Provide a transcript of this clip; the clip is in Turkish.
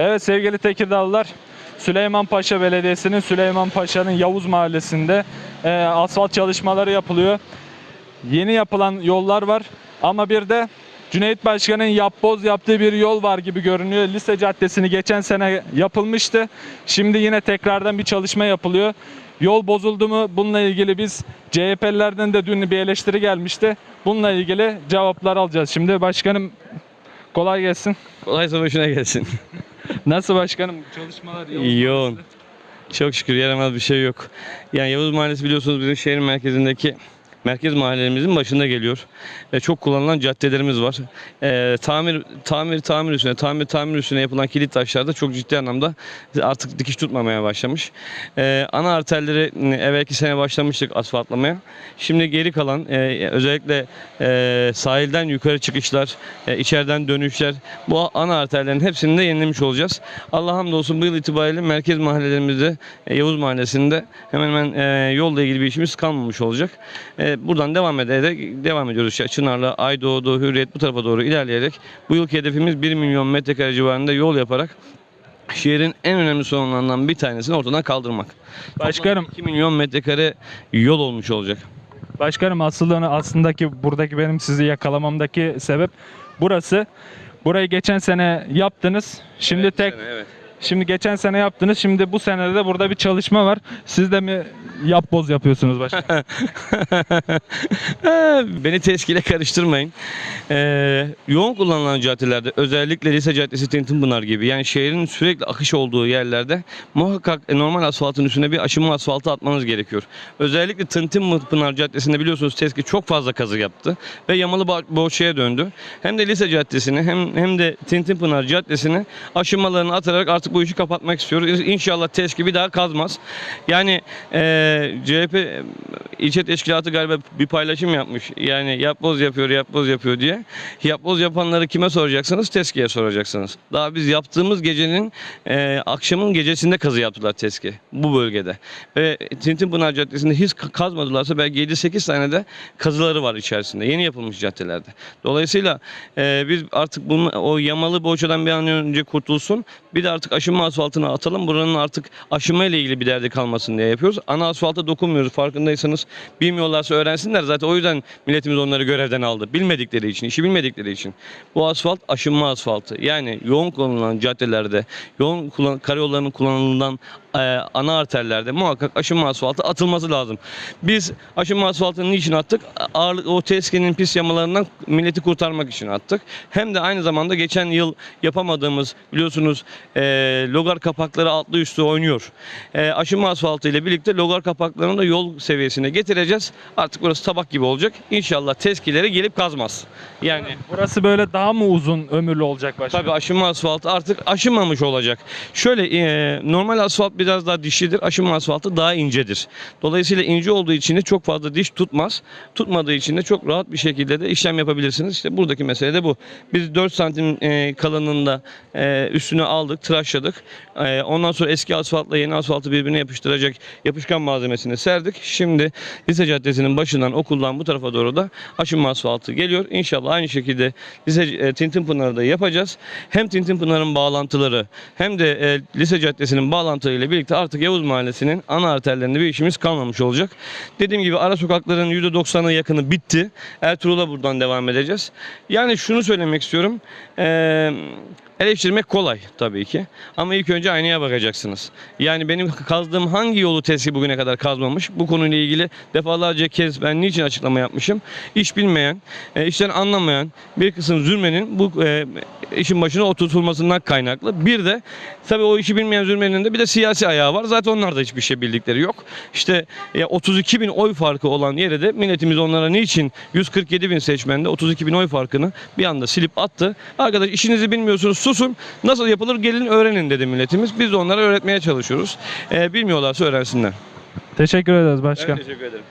Evet sevgili Tekirdağlılar, Süleymanpaşa Belediyesi'nin Süleymanpaşa'nın Yavuz Mahallesi'nde e, asfalt çalışmaları yapılıyor. Yeni yapılan yollar var ama bir de Cüneyt Başkan'ın yapboz yaptığı bir yol var gibi görünüyor. Lise Caddesi'ni geçen sene yapılmıştı. Şimdi yine tekrardan bir çalışma yapılıyor. Yol bozuldu mu? Bununla ilgili biz CHP'lilerden de dün bir eleştiri gelmişti. Bununla ilgili cevaplar alacağız. Şimdi başkanım kolay gelsin. Kolaysa başına gelsin. Nasıl başkanım çalışmalar Yavuz Yoğun. Çok şükür yaramaz bir şey yok. Yani Yavuz Mahallesi biliyorsunuz bizim şehrin merkezindeki merkez mahallelerimizin başında geliyor. Ve çok kullanılan caddelerimiz var. Ee, tamir tamir tamir üstüne tamir tamir üstüne yapılan kilit taşlar da çok ciddi anlamda artık dikiş tutmamaya başlamış. Ee, ana arterleri e, evvelki sene başlamıştık asfaltlamaya. Şimdi geri kalan e, özellikle e, sahilden yukarı çıkışlar, e, içeriden dönüşler bu ana arterlerin hepsini de yenilemiş olacağız. Allah hamdolsun bu yıl itibariyle merkez mahallelerimizde e, Yavuz Mahallesi'nde hemen hemen e, yolla ilgili bir işimiz kalmamış olacak. E, buradan devam ederek devam ediyoruz. İşte Çınar'la, Aydoğdu, Hürriyet bu tarafa doğru ilerleyerek bu yılki hedefimiz 1 milyon metrekare civarında yol yaparak şehrin en önemli sorunlarından bir tanesini ortadan kaldırmak. Başkanım, 2 milyon metrekare yol olmuş olacak. başkanım aslında aslındaki buradaki benim sizi yakalamamdaki sebep burası. Burayı geçen sene yaptınız. Şimdi Evet, tek evet. Şimdi geçen sene yaptınız. Şimdi bu senede de burada bir çalışma var. Siz de mi yapboz yapıyorsunuz başkanım? Beni teskile karıştırmayın. Ee, yoğun kullanılan caddelerde özellikle Lise Caddesi Tintinpınar gibi yani şehrin sürekli akış olduğu yerlerde muhakkak e, normal asfaltın üstüne bir aşınma asfaltı atmanız gerekiyor. Özellikle Tintinpınar Caddesi'nde biliyorsunuz TESKİ çok fazla kazı yaptı ve yamalı bo- boşluğa döndü. Hem de Lise Caddesi'ni hem hem de Tintinpınar Caddesi'ni aşınmalarını atarak artık bu işi kapatmak istiyoruz. İnşallah TESKİ bir daha kazmaz. Yani eee CHP e, ilçe teşkilatı galiba bir paylaşım yapmış. Yani yapboz yapıyor, yapboz yapıyor diye. Yapboz yapanları kime soracaksınız? TESKİ'ye soracaksınız. Daha biz yaptığımız gecenin e, akşamın gecesinde kazı yaptılar TESKİ bu bölgede. Ve Tintinpınar Caddesi'nde hiç ka- kazmadılarsa belki 7-8 tane de kazıları var içerisinde. Yeni yapılmış caddelerde. Dolayısıyla e, biz artık bunu, o yamalı boğaçadan bir an önce kurtulsun. Bir de artık aşınma asfaltına atalım. Buranın artık aşınma ile ilgili bir derdi kalmasın diye yapıyoruz. Ana asfalta dokunmuyoruz. Farkındaysanız bilmiyorlarsa öğrensinler. Zaten o yüzden milletimiz onları görevden aldı. Bilmedikleri için, işi bilmedikleri için. Bu asfalt aşınma asfaltı. Yani yoğun kullanılan caddelerde, yoğun kullan karayollarının kullanılan e, ana arterlerde muhakkak aşınma asfaltı atılması lazım. Biz aşınma asfaltını niçin attık? Ağırlık, o teskinin pis yamalarından milleti kurtarmak için attık. Hem de aynı zamanda geçen yıl yapamadığımız biliyorsunuz e, logar kapakları altlı üstü oynuyor. E, aşınma asfaltı ile birlikte logar kapaklarını da yol seviyesine getireceğiz. Artık burası tabak gibi olacak. İnşallah teskileri gelip kazmaz. Yani Burası böyle daha mı uzun ömürlü olacak başkanım? Tabii aşınma asfaltı artık aşınmamış olacak. Şöyle e, normal asfalt biraz daha dişlidir. Aşınma asfaltı daha incedir. Dolayısıyla ince olduğu için de çok fazla diş tutmaz. Tutmadığı için de çok rahat bir şekilde de işlem yapabilirsiniz. İşte buradaki mesele de bu. Biz 4 santim e, kalınlığında e, üstüne aldık, tıraşladık. E, ondan sonra eski asfaltla yeni asfaltı birbirine yapıştıracak yapışkan malzemesini serdik. Şimdi Lise Caddesi'nin başından okuldan bu tarafa doğru da aşınma asfaltı geliyor. İnşallah aynı şekilde Lise e, Tintinpınar'ı da yapacağız. Hem Tintinpınar'ın bağlantıları hem de Lise Caddesi'nin bağlantılarıyla birlikte artık Yavuz Mahallesi'nin ana arterlerinde bir işimiz kalmamış olacak. Dediğim gibi ara sokakların %90'ı yakını bitti. Ertuğrul'a buradan devam edeceğiz. Yani şunu söylemek istiyorum. Eee Eleştirmek kolay tabii ki. Ama ilk önce aynaya bakacaksınız. Yani benim kazdığım hangi yolu TESKİ bugüne kadar kazmamış? Bu konuyla ilgili defalarca kez ben niçin açıklama yapmışım? İş bilmeyen, e, işten anlamayan bir kısım zürmenin bu e, işin başına oturtulmasından kaynaklı. Bir de tabii o işi bilmeyen zürmenin de bir de siyasi ayağı var. Zaten onlar da hiçbir şey bildikleri yok. İşte e, 32 bin oy farkı olan yere de milletimiz onlara niçin 147 bin seçmende 32 bin oy farkını bir anda silip attı. Arkadaş işinizi bilmiyorsunuz susun. Nasıl yapılır gelin öğrenin dedi milletimiz. Biz de onlara öğretmeye çalışıyoruz. E, bilmiyorlarsa öğrensinler. Teşekkür ederiz başkan. teşekkür ederim.